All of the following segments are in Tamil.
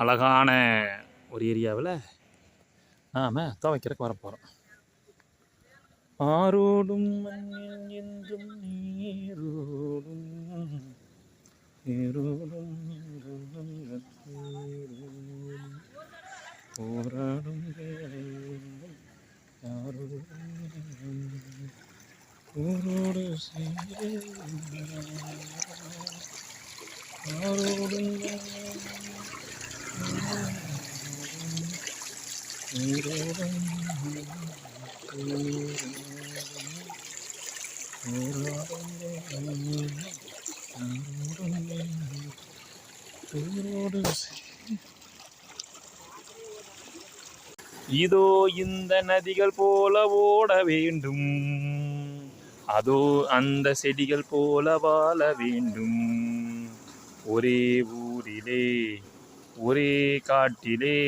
அழகான ஒரு ஏரியாவில் நாம் துவைக்கிறக்கு வரப்போகிறோம் ஆரோடும் மண்ணில் என்றும் நீரோடும் நீரோடும் போராடும் யாரோடும் ஊரோடு ஆரோடும் இதோ இந்த நதிகள் போல ஓட வேண்டும். அதோ அந்த செடிகள் போல வாழ வேண்டும். ஒரே ஊரிலே ஒரே காட்டிலே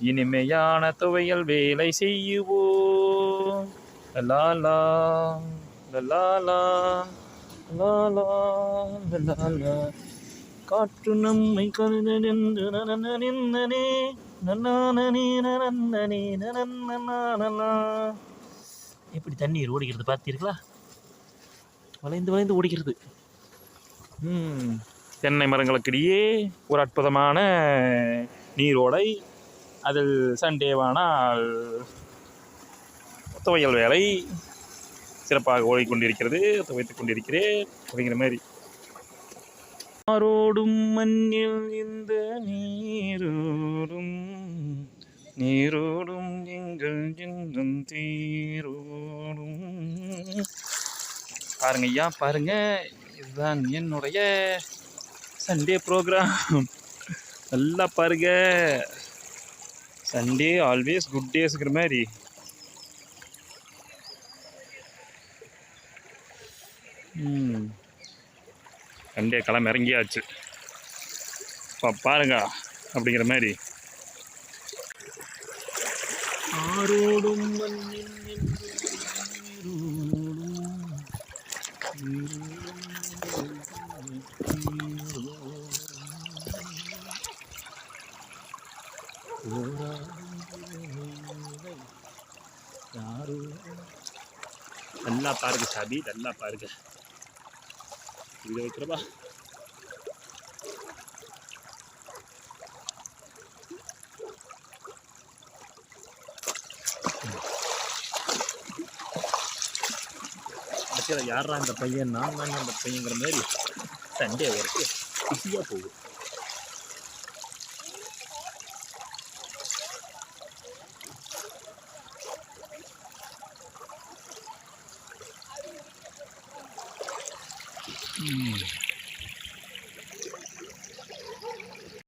இனிமையான துவையல் வேலை செய்யுவோம். லாலா லாலா லாலா லாலா காற்று நம்மை கருதென்று நனனே நன்னானே நனன்னனே நனன்னனா எப்படி தண்ணீர் ஓடிக்கிறது பார்த்தீர்களா வளைந்து வளைந்து ஓடிக்கிறது ம். தென்னை மரங்களுக்கிடையே ஒரு அற்புதமான நீரோடை அதில் சண்டேவானால் துவையல் வேலை சிறப்பாக ஓடிக்கொண்டிருக்கிறது துவைத்துக் கொண்டிருக்கிறேன் அப்படிங்கிற மாதிரி. ஆரோடும் மண்ணில் இந்த நீரோடும் நீரோடும் எங்கள் எங்கும் தீரோடும். பாருங்க ஐயா பாருங்க இதுதான் என்னுடைய சண்டே ப்ரோக்ராம் நல்லா பாருங்க. சண்டே ஆல்வேஸ் குட் டேஸ்ங்கிற மாதிரி. ம். சண்டே களம் இறங்கியாச்சு. இப்போ பாருங்க அப்படிங்கிற மாதிரி. ஆரோடும் மண்ணில் நின்று நீரோடும், நீரோடும். யாரோ நல்லா பாருங்க சாபி நல்லா பாருங்க. இதை வைக்கிறப்பா யாரா அந்த பையன்? நான் தான் அந்த பையங்கிற மாதிரி சண்டே வரைக்கும் பிஸியாக போகுது. ம்